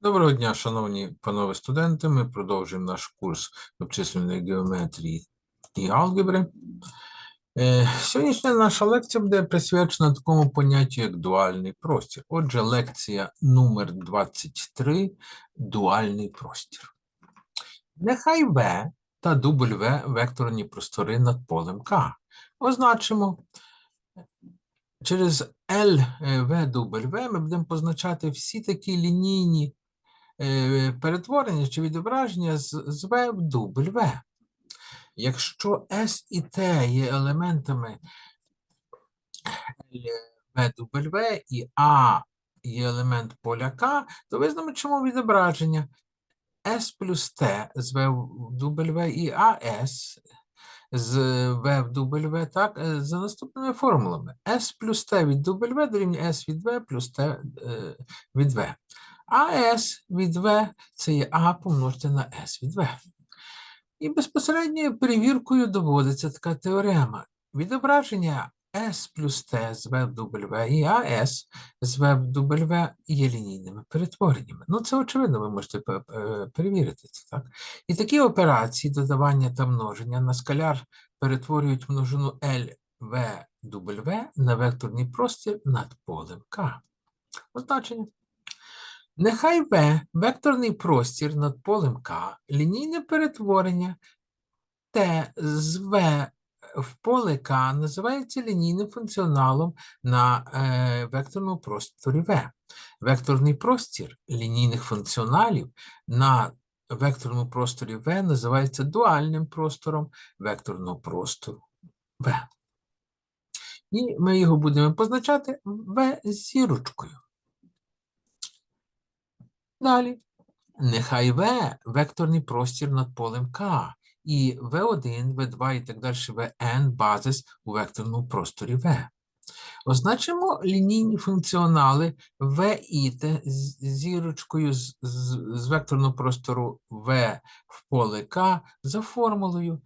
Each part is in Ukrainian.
Доброго дня, шановні панове студенти. Ми продовжуємо наш курс обчислювальної геометрії і алгебри. Е, Сьогоднішня наша лекція буде присвячена такому поняттю, як дуальний простір. Отже, лекція номер 23 дуальний простір. Нехай В та W векторні простори над полем К. Означимо через LVW ми будемо позначати всі такі лінійні перетворення чи відображення з, з V в W. Якщо S і T є елементами VW і А є елемент поля К, то визначимо відображення S плюс T з V в W і AS з V в W, так, е, за наступними формулами. S плюс T від W дорівнює S від V плюс T е, від V. А S від V це є А помножити на S від V. І безпосередньою перевіркою доводиться така теорема. Відображення S плюс T з в W і AS з в W є лінійними перетвореннями. Ну, це очевидно, ви можете перевірити це, так? І такі операції додавання та множення на скаляр перетворюють множину L, V, W на векторний простір над полем К. Означення. Нехай В векторний простір над полем К, лінійне перетворення Т з В в поле К називається лінійним функціоналом на е, векторному просторі В. Векторний простір лінійних функціоналів на векторному просторі В називається дуальним простором векторного простору В. І ми його будемо позначати В зірочкою. Далі. Нехай В векторний простір над полем К, і В1, В2 і так далі Vn базис у векторному просторі В. Означимо лінійні функціонали В і Т зірочкою з, з, з векторного простору В в поле К за формулою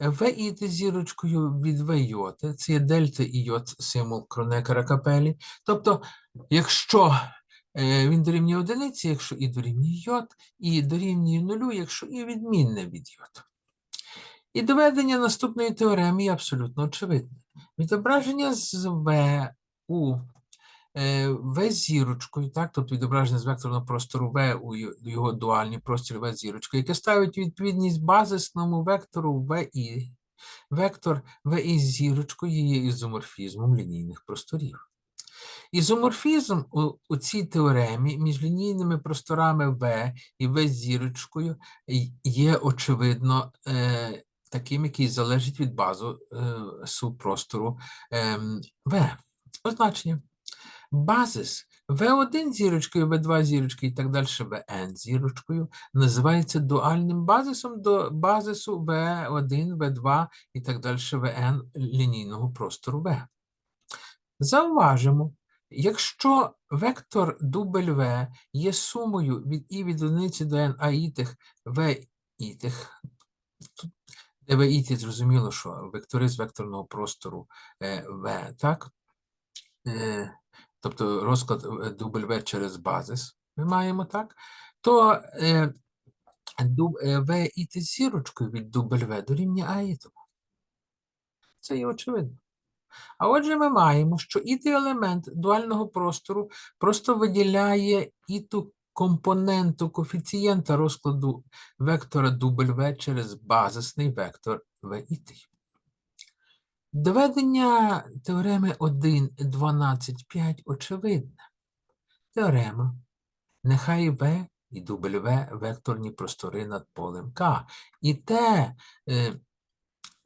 В і Т зірочкою від В йоти, це є дельта і йот символ Кронекера капелі. Тобто, якщо він дорівнює одиниці, якщо і дорівнює йод, і дорівнює нулю, якщо і відмінне від йод. І доведення наступної теореми є абсолютно очевидне. Відображення з В у е, В зірочкою, так, тобто відображення з векторного простору В у його дуальний простір В зірочкою, яке ставить відповідність базисному вектору В і вектор В із зірочкою є ізоморфізмом лінійних просторів. Ізоморфізм у, у цій теоремі між лінійними просторами В і В зірочкою є, очевидно, е, таким, який залежить від базу е, субпростору ем, В. Означення. Базис В1 зірочкою, В2 зірочкою і так далі Vn зірочкою називається дуальним базисом до базису В1, В2 і так далі Vn лінійного простору В. Зауважимо, якщо вектор W є сумою від і від одиниці до n а ітих В ітих, тут де В ітих зрозуміло, що вектори з векторного простору е, В, так? Е, тобто розклад е, W через базис ми маємо, так? То е, е, В іти зірочкою від W дорівнює А ітому. Це є очевидно. А отже, ми маємо, що ітий елемент дуального простору просто виділяє іту компоненту коефіцієнта розкладу вектора W через базисний вектор V ітий. Доведення теореми 1, 12, 5 очевидне. Теорема. Нехай V і W векторні простори над полем К. І те, е,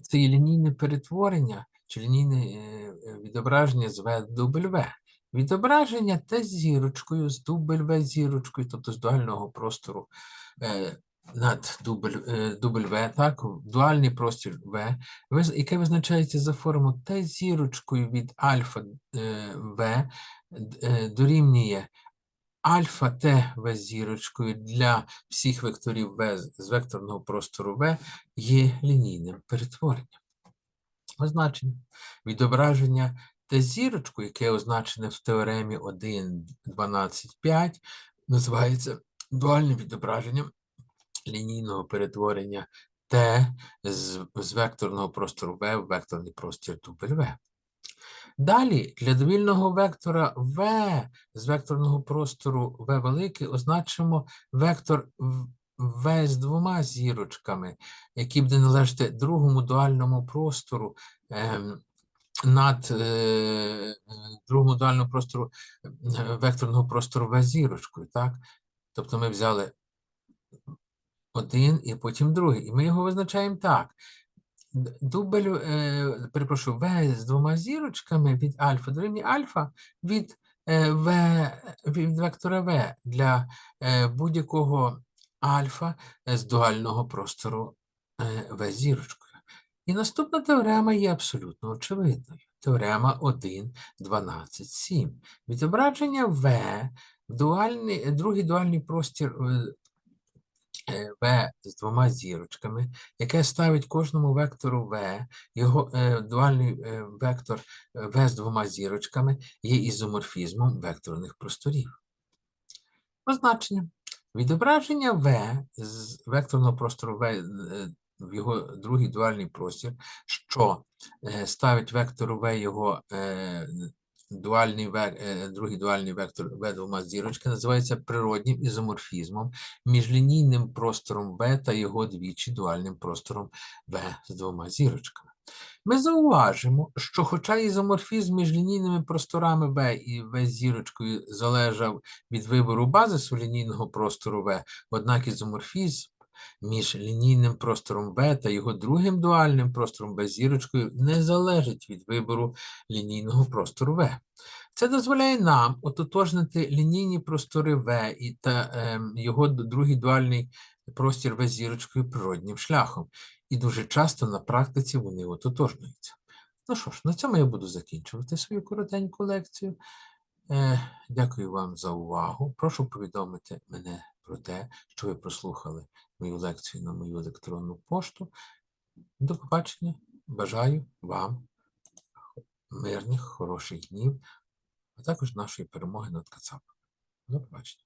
це є лінійне перетворення чи лінійне е, відображення до W. Відображення Т з зірочкою, з W зірочкою, тобто з дуального простору е, над е, W, так, в дуальний простір виз- яке визначається за форму Т зірочкою від альфа В дорівнює альфа Т В зірочкою для всіх векторів В з векторного простору В є лінійним перетворенням. Означення. Відображення Т зірочкою, яке означене в теоремі 1, 12, 5, називається дуальним відображенням лінійного перетворення Т з, з векторного простору В в векторний простір W. Далі для довільного вектора В з векторного простору В великий означимо вектор В- В з двома зірочками, який буде належати другому дуальному простору ем, над е, другому дуальному простору е, векторного простору В зірочкою. Так? Тобто ми взяли один і потім другий. І ми його визначаємо так. Д- Дубль, е, перепрошую, В з двома зірочками від альфа дорівнює альфа від, В, від вектора В для будь-якого альфа е, з дуального простору е, В зірочкою. І наступна теорема є абсолютно очевидною. Теорема 1, 12, 7. Відображення В дуальний, другий дуальний простір е, е, В з двома зірочками, яке ставить кожному вектору В, його е, дуальний е, вектор е, В з двома зірочками є ізоморфізмом векторних просторів. Позначення. Відображення В з векторного простору В е, в його другий дуальний простір, що е, ставить вектору В його е, дуальний другий дуальний вектор В двома зірочками, називається природнім ізоморфізмом між лінійним простором В та його двічі дуальним простором В з двома зірочками. Ми зауважимо, що хоча ізоморфізм між лінійними просторами В і В з зірочкою залежав від вибору базису лінійного простору В, однак ізоморфізм між лінійним простором В та його другим дуальним простором з зірочкою не залежить від вибору лінійного простору В. Це дозволяє нам ототожнити лінійні простори В і та ем, його другий дуальний простір В зірочкою природнім шляхом. І дуже часто на практиці вони ототожнюються. Ну що ж, на цьому я буду закінчувати свою коротеньку лекцію. Е, дякую вам за увагу. Прошу повідомити мене про те, що ви прослухали мою лекцію на мою електронну пошту. До побачення. Бажаю вам мирних, хороших днів, а також нашої перемоги над Кацапами. До побачення.